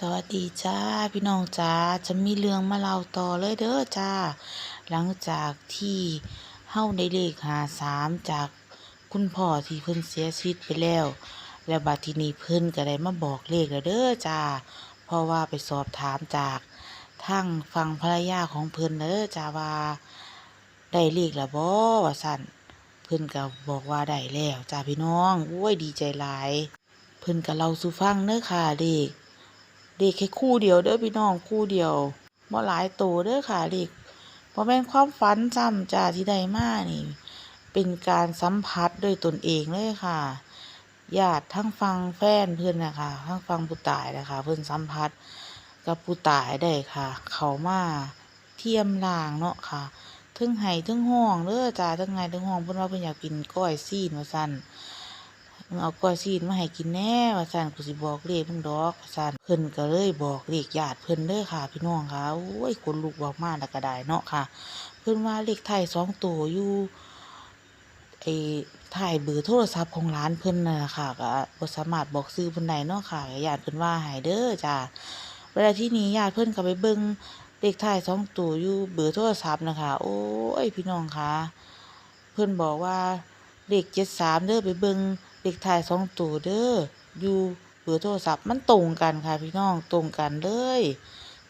สวัสดีจ้าพี่น้องจ้าจะมีเรื่องมาเล่าต่อเลยเด้อจ้า หลังจากที่เฮาได้เลขหาสามจากคุณพ่อที่เพิ่นเสียชีวิตไปแล้ว แล้วบัดทีนี้เพิ่นก็ได้มาบอกเลขแล้วเด้อจ้าเพราะว่าไปสอบถามจากทางฝั่งภรรยาของเพิ่นเด้อจ้าว่าได้เลขแล้วบ่ว่าซั่นเพิ่นก็บอกว่าได้แล้วจ้าพี่น้องโอ้ยดีใจหลาย เพิ่นก็เล่าสู่ฟังเด้อค่ะเลข เด็กแค่คู่เดียวเด้อพี่น้องคู่เดียวบ่หลายโตเด้อค่ะเด็กบ่แม่นความฝันจำจ้าที่ได้มานี่ เป็นการสัมผัสด้วยตนเองเลยค่ะญาติทั้งฟังแฟนเพิ่อนนะคะทั้งฟังผู้ตายนะคะ เพิ่อนสัมผัสกับผู้ตายได้ค่ะ เขามาเทียมล่างเนาะค่ะทึงไห้ทึงห้องเด้อจ้าทึงไห้ทึงห้องเพิ่อนว่าเพิ่อนอยากกินก้อยซีนว่าซั่น มึงเอาก้อยซีนมาให้กินแน่ว่าซั่นกูสิบอกเลขมึงดอกว่าซั่นเพิ่นก็เลยบอกเลขญาติเพิ่นเด้อค่ะ พี่น้องค่ะโอ้ยคนลุกบอกมาแล้วก็ได้เนาะค่ะ เพิ่นว่าเลขไทยสองตัวอยู่ไอ้ถ่ายเบอร์โทรศัพท์ของร้านเพิ่นน่ะค่ะก็บ่สามารถบอกซื้อเพิ่นได้เนาะค่ะก็ญาติเพิ่นว่าให้เด้อจ้าเวลาที่นี้ญาติเพิ่นก็ไปเบิ่งเลขท้ายสองตัวอยู่เบอร์โทรศัพท์นะคะ โอ้ยพี่น้องค่ะเพิ่นบอกว่าเลขเจ็ดสามเด้อไปเบิ่ง เลขท้ายสองตัวเด้ออยู่เบอร์โทรศัพท์มันตรงกันค่ะพี่น้องตรงกันเลย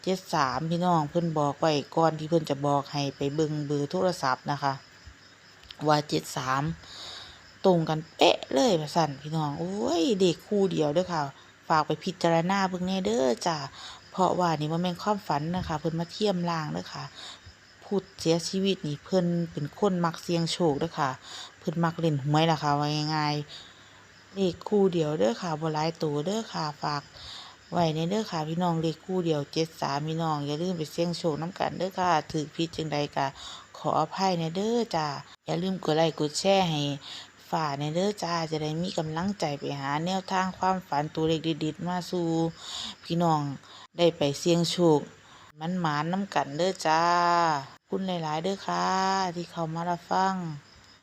เจ็ดสามพี่น้องเพิ่นบอกไว้ก่อนที่เพิ่นจะบอกให้ไปเบิ่งเบอร์โทรศัพท์นะคะว่าเจ็ดสามตรงกันเป๊ะเลยว่สั่นพี่น้องโอ้ยเด็กคู่เดียวเด้อค่ะ ฝากไปพิจารณาเบิ่งแน่เด้อจ้าเพราะว่านี่บ่แม่นความฝันนะคะเพิ่นมาเทียมล่างเด้อค่ะผู้เสียชีวิตนี่เพิ่นเป็นคนมักเสี่ยงโชคเด้อค่ะ เพิ่นมักเล่นหวยล่ะค่ะว่าง่ายๆ เลขคู่เดียวเด้อค่ะบ่หลายตัวเด้อค่ะฝากไว้ในเด้อค่ะพี่น้องเลขคู่เดียว73พี่น้องอย่าลืมไปเสี่ยงโชคนํกันเด้อค่ะถูกผิดจังใดก็ขออภัยในเด้อจ้าอย่าลืมกดไลค์กดแชร์ให้ฝ่าในเด้อจ้าจะได้มีกำลังใจไปหาแนวทางความฝันตัวเลขเด็ดๆมาสู่พี่น้องได้ไปเสี่ยงโชคมันหมานน้ำกันเด้อจ้าคุณหลาย ๆ เด้อค่ะ ที่เข้ามารับฟัง